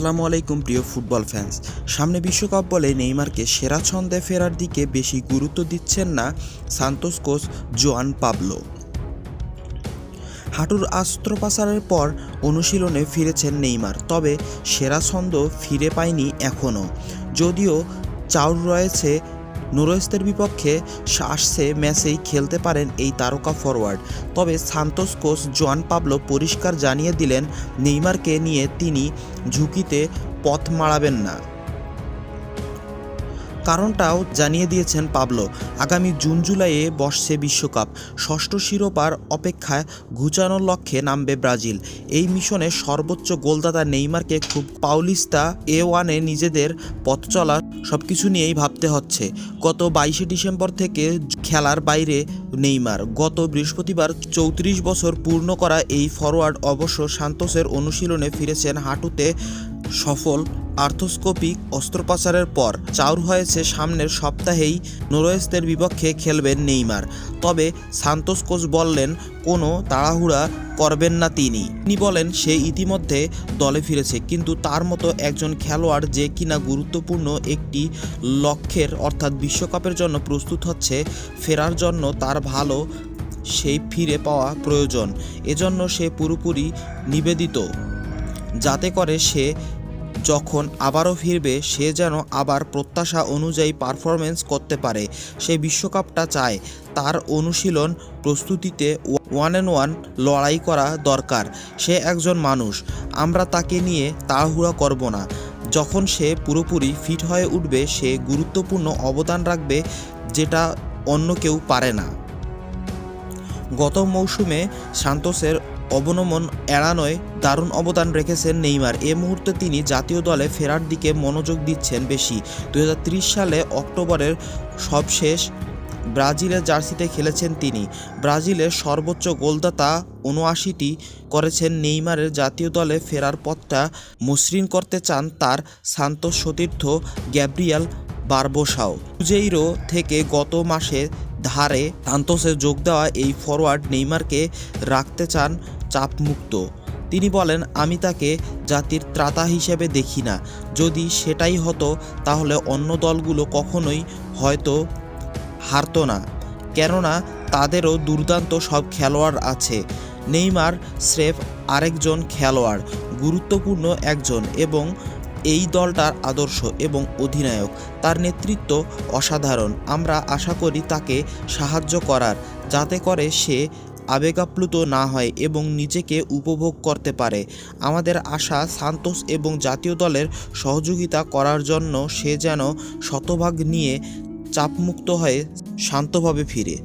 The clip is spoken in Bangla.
আসসালামু আলাইকুম, প্রিয় ফুটবল ফ্যান্স সামনে বিশ্বকাপ বলে নেইমারকে সেরা ছন্দে ফেরার দিকে বেশি গুরুত্ব দিচ্ছেন না সান্তোস কোচ জোয়ান পাবলো। হাঁটুর অস্ত্রোপচারের পর অনুশীলনে ফিরেছেন নেইমার, তবে সেরা ছন্দ ফিরে পায়নি এখনও যদিও চাউর রয়েছে নুরোস্তের বিপক্ষে আসছে ম্যাচেই খেলতে পারেন এই তারকা ফরওয়ার্ড তবে সান্তোস কোচ জোয়ান পাবলো পরিষ্কার জানিয়ে দিলেন, নেইমারকে নিয়ে তিনি ঝুঁকিতে পথ মারাবেন না। কারণটাও জানিয়ে দিয়েছেন পাবলো। আগামী জুন জুলাইয়ে বসছে বিশ্বকাপ। ষষ্ঠ শিরোপার অপেক্ষায় ঘুচানোর লক্ষ্যে নামবে ব্রাজিল। এই মিশনে সর্বোচ্চ গোলদাতা নেইমারকে খুব পাউলিস্তা এ ওয়ানে নিজেদের পথ চলা সব কিছু নিয়েই ভাবতে হচ্ছে। গত বাইশে ডিসেম্বর থেকে খেলার বাইরে নেইমার। গত বৃহস্পতিবার চৌত্রিশ বছর পূর্ণ করা এই ফরোয়ার্ড অবশ্য সান্তোসের অনুশীলনে ফিরেছেন হাঁটুতে সফল আর্থোস্কোপিক অস্ত্রোপচারের পর চাউর হয়েছে সামনের সপ্তাহেই নোরোয়েস্তের বিপক্ষে খেলবেন নেইমার। তবে সান্তোস কোচ বললেন, কোনো তাড়াহুড়া করবেন না তিনি। তিনি বলেন, সে ইতিমধ্যে দলে ফিরেছে, কিন্তু তার মতো একজন খেলোয়াড় যে কিনা গুরুত্বপূর্ণ একটি লক্ষ্যের অর্থাৎ বিশ্বকাপের জন্য প্রস্তুত হচ্ছে, ফেরার জন্য তার ভালো সেই ফিরে পাওয়া প্রয়োজন। এজন্য সে পুরোপুরি নিবেদিত। যাতে করে সে যখন আবারও ফিরবে, সে যেন আবার প্রত্যাশা অনুযায়ী পারফরমেন্স করতে পারে। সে বিশ্বকাপটা চায়। তার অনুশীলন প্রস্তুতিতে ওয়ান অ্যান্ড ওয়ান লড়াই করা দরকার। সে একজন মানুষ। আমরা তাকে নিয়ে তাড়াহুড়া করব না। যখন সে পুরোপুরি ফিট হয়ে উঠবে, সে গুরুত্বপূর্ণ অবদান রাখবে যেটা অন্য কেউ পারে না। গত মৌসুমে সান্তোসের অবনমন এড়ানোয় দারুণ অবদান রেখেছেন নেইমার। এ মুহূর্তে তিনি জাতীয় দলে ফেরার দিকে মনোযোগ দিচ্ছেন বেশি। দু হাজার ত্রিশ সালে অক্টোবরের সবশেষ ব্রাজিলের জার্সিতে খেলেছেন তিনি। ব্রাজিলের সর্বোচ্চ গোলদাতা উনআশিটি করেছেন নেইমারের জাতীয় দলে ফেরার পথটা মসৃণ করতে চান তার সান্তোস সতীর্থ গ্যাব্রিয়াল বারবোসাও। জেইরো থেকে গত মাসে ধারে সান্তোসে যোগ দেওয়া এই ফরওয়ার্ড নেইমারকে রাখতে চান চাপমুক্ত। তিনি বলেন, আমি তাকে জাতির ত্রাতা হিসেবে দেখি না। যদি সেটাই হতো, তাহলে অন্য দলগুলো কখনোই হয়তো হারতো না। কেননা, তাদেরও দুর্দান্ত সব খেলোয়াড় আছে। নেইমার স্রেফ আরেকজন খেলোয়াড়, গুরুত্বপূর্ণ একজন এবং এই দলটার আদর্শ এবং অধিনায়ক। তার নেতৃত্ব অসাধারণ। আমরা আশা করি তাকে সাহায্য করার, যাতে করে সে আবেগাপ্লুত না হয় এবং নিজেকে উপভোগ করতে পারে। আমাদের আশা সান্তোস এবং জাতীয় দলের সহযোগিতা করার জন্য সে যেন শতভাগ নিয়ে চাপমুক্ত হয়ে শান্তভাবে ফিরে।